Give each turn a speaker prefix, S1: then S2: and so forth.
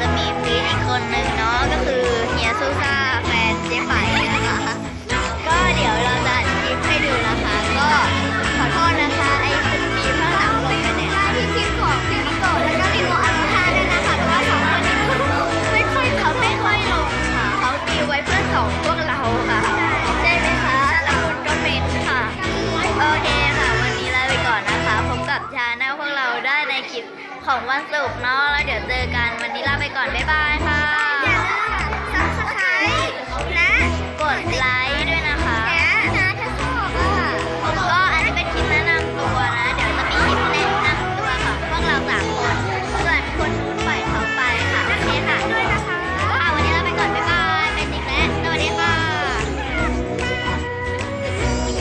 S1: จะมีพีอีกคนหนึ่งเนาะก็คือเฮียซูซ่าแฟนเจ๊ไฝนะคะ ก็เดี๋ยวเราจะอัดคลิปให้ดูนะคะ ก็ขอโทษนะคะไอ้คุณมีข้างหลังลงไปเนี่ยที่คลิปของฟิลิโกแล้วก็ลิโมอัลคาด้วยนะคะแต่ว่าสองคนนี้ไม่ค่อยเขาไม่ค่อยลงค่ะเขาตีไว้เพื่อสองพวกเราค่ะใช่ไหมคะแล้วคุณก็เป็นค่ะโอเคค่ะ วันนี้ลาไปก่อนนะคะพบกับชาแนลพวกเราได้ในคลิป ของวันศุกร์เนาะแล้วเดี๋ยวเจอกันวันนี้ลาไปก่อนบ๊ายบายค่ะ